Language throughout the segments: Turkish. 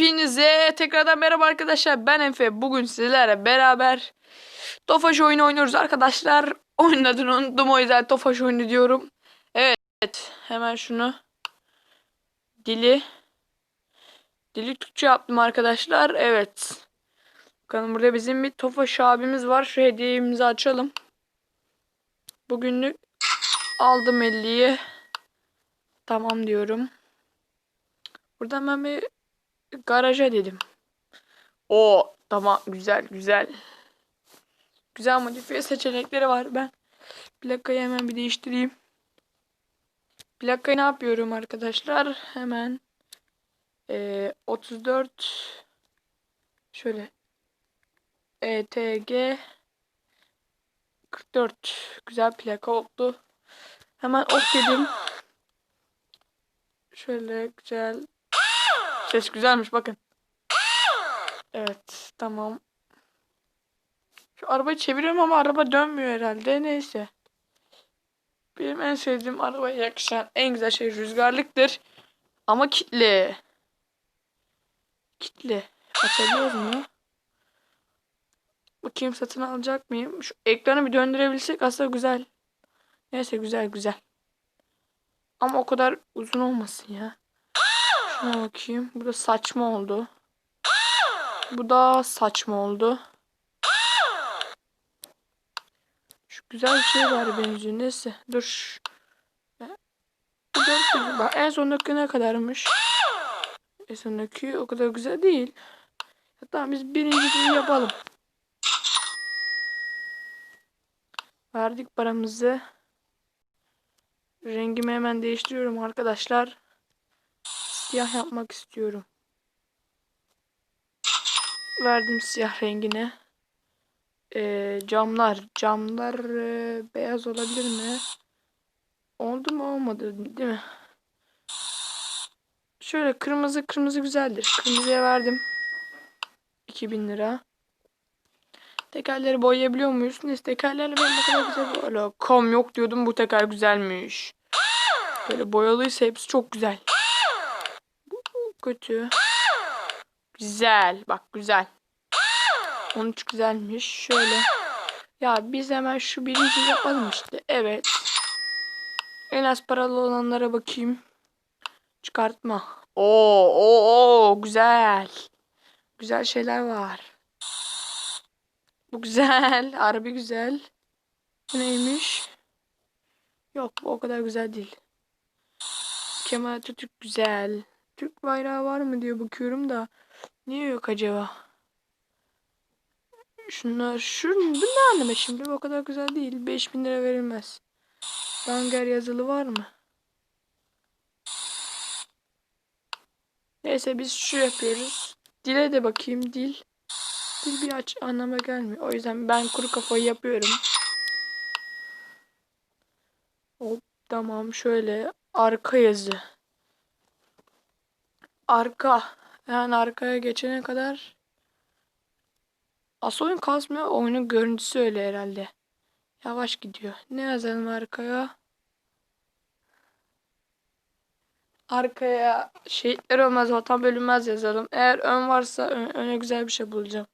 Hepinize tekrardan merhaba arkadaşlar. Ben Efe. Bugün sizlerle beraber Tofaş oyunu oynuyoruz arkadaşlar. Oyunun adını unuttum o yüzden Tofaş oyunu diyorum. Evet. Hemen şunu. Dili. Dili Türkçe yaptım arkadaşlar. Evet. Bakalım burada bizim bir Tofaş abimiz var. Şu hediyemizi açalım. Bugünlük aldım 50'yi. Tamam diyorum. Buradan ben bir garaja dedim. O tamam güzel güzel. Güzel modifiye seçenekleri var. Ben plakayı hemen bir değiştireyim. Plakayı ne yapıyorum arkadaşlar? Hemen eee 34 şöyle ETG 44 güzel plaka oldu. Hemen ok dedim. Şöyle güzel Ses güzelmiş bakın. Evet tamam. Şu arabayı çeviriyorum ama araba dönmüyor herhalde. Neyse. Benim en sevdiğim arabaya yakışan en güzel şey rüzgarlıktır. Ama kitli. Kitli. Açabiliyoruz mu? Bakayım satın alacak mıyım? Şu ekranı bir döndürebilsek aslında güzel. Neyse güzel güzel. Ama o kadar uzun olmasın ya. Şuna bakayım. Bu da saçma oldu. Bu da saçma oldu. Şu güzel bir şey var benziyor. Neyse. Dur. Bu dört Bak en sondaki ne kadarmış? En sondaki o kadar güzel değil. Hatta biz birinci yapalım. Verdik paramızı. Rengimi hemen değiştiriyorum arkadaşlar. Siyah yapmak istiyorum. Verdim siyah rengine. Ee, camlar. Camlar e, beyaz olabilir mi? Oldu mu olmadı değil mi? Şöyle kırmızı kırmızı güzeldir. Kırmızıya verdim. 2000 lira. Tekerleri boyayabiliyor muyuz? Neyse tekerlerle benim ne kadar güzel. Öyle kom yok diyordum bu teker güzelmiş. Böyle boyalıysa hepsi çok güzel kötü. Güzel. Bak güzel. 13 güzelmiş. Şöyle. Ya biz hemen şu birinci yapalım işte. Evet. En az paralı olanlara bakayım. Çıkartma. Oo, oo, oo güzel. Güzel şeyler var. Bu güzel. Harbi güzel. Bu neymiş? Yok bu o kadar güzel değil. Kemal Atatürk güzel. Türk bayrağı var mı diye bakıyorum da niye yok acaba? Şunlar şu bu ne anlama şimdi o kadar güzel değil. 5000 lira verilmez. Banger yazılı var mı? Neyse biz şu yapıyoruz. Dile de bakayım dil. Dil bir aç anlama gelmiyor. O yüzden ben kuru kafayı yapıyorum. Hop tamam şöyle arka yazı arka yani arkaya geçene kadar Asıl oyun kasmıyor. Oyunun görüntüsü öyle herhalde. Yavaş gidiyor. Ne yazalım arkaya? Arkaya şehitler olmaz vatan bölünmez yazalım. Eğer ön varsa ön, öne güzel bir şey bulacağım.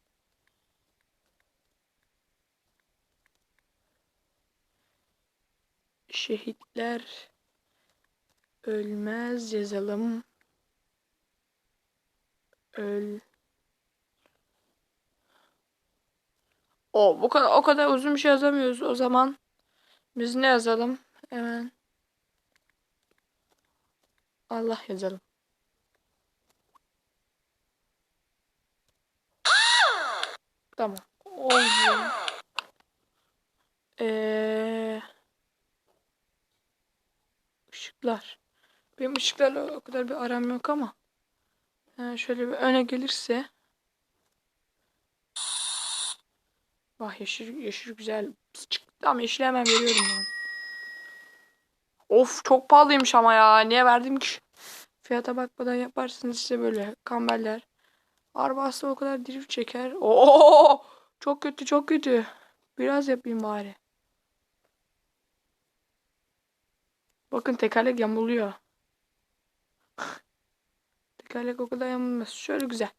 Şehitler ölmez yazalım öl O bu kadar o kadar uzun bir şey yazamıyoruz o zaman. Biz ne yazalım? Hemen Allah yazalım. Tamam. Oldu. Ee, ışıklar. Benim ışıklarla o kadar bir aram yok ama. Yani şöyle bir öne gelirse. Vah yeşil, yeşil güzel ama yeşil hemen veriyorum ben. Of çok pahalıymış ama ya. Niye verdim ki? Fiyata bakmadan yaparsınız işte böyle kamberler. Araba aslında o kadar drift çeker. Oo çok kötü çok kötü. Biraz yapayım bari. Bakın tekerlek yamuluyor. Tekerlek o kadar yanılmaz. Şöyle güzel.